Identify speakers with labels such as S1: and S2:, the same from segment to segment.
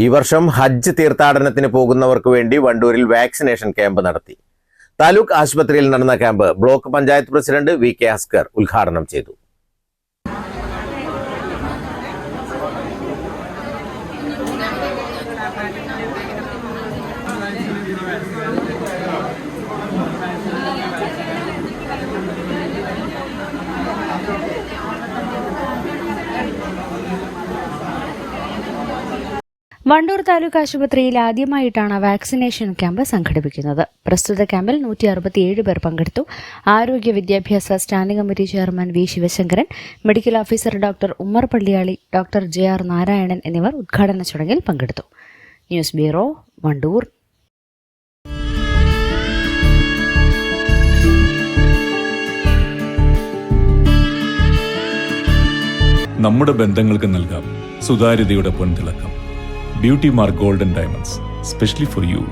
S1: ഈ വർഷം ഹജ്ജ് തീർത്ഥാടനത്തിന് പോകുന്നവർക്ക് വേണ്ടി വണ്ടൂരിൽ വാക്സിനേഷൻ ക്യാമ്പ് നടത്തി. താലൂക്ക് ആശുപത്രിയിൽ നടന്ന camp block panchayat president V K Askar ഉദ്ഘാടനം ചെയ്തു.
S2: വണ്ടൂർ താലൂക്ക് ആശുപത്രിയിൽ ആദ്യമായിട്ടാണ് വാക്സിനേഷൻ ക്യാമ്പ് സംഘടിപ്പിക്കുന്നത്. പ്രസ്തുത ക്യാമ്പിൽ നൂറ്റി അറുപത്തിയേഴ് പേർ പങ്കെടുത്തു. ആരോഗ്യ വിദ്യാഭ്യാസ standing committee chairman V Sivasankaran medical officer doctor Ummer Palliyali doctor J R Narayanan എന്നിവർ ഉദ്ഘാടന ചടങ്ങിൽ പങ്കെടുത്തു. News bureau Wandoor.
S3: നമ്മുടെ ബന്ധങ്ങൾക്ക് നൽകാം. സുതാര്യതയുടെ പൊൻതിളക്കം. Beauty Mark Golden Diamonds specially for you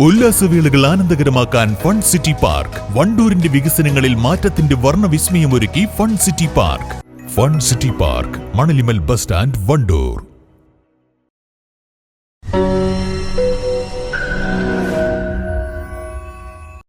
S4: ഉല്ലാസവേളകൾ ആനന്ദകരമാക്കാൻ ഫൺ സിറ്റി പാർക്ക് വണ്ടൂരിന്റെ വികസനങ്ങളിൽ മാറ്റത്തിന്റെ വർണവിസ്മയമൊരുക്കി Fun City Park Fun City Park Manalimal bus stand Wandoor.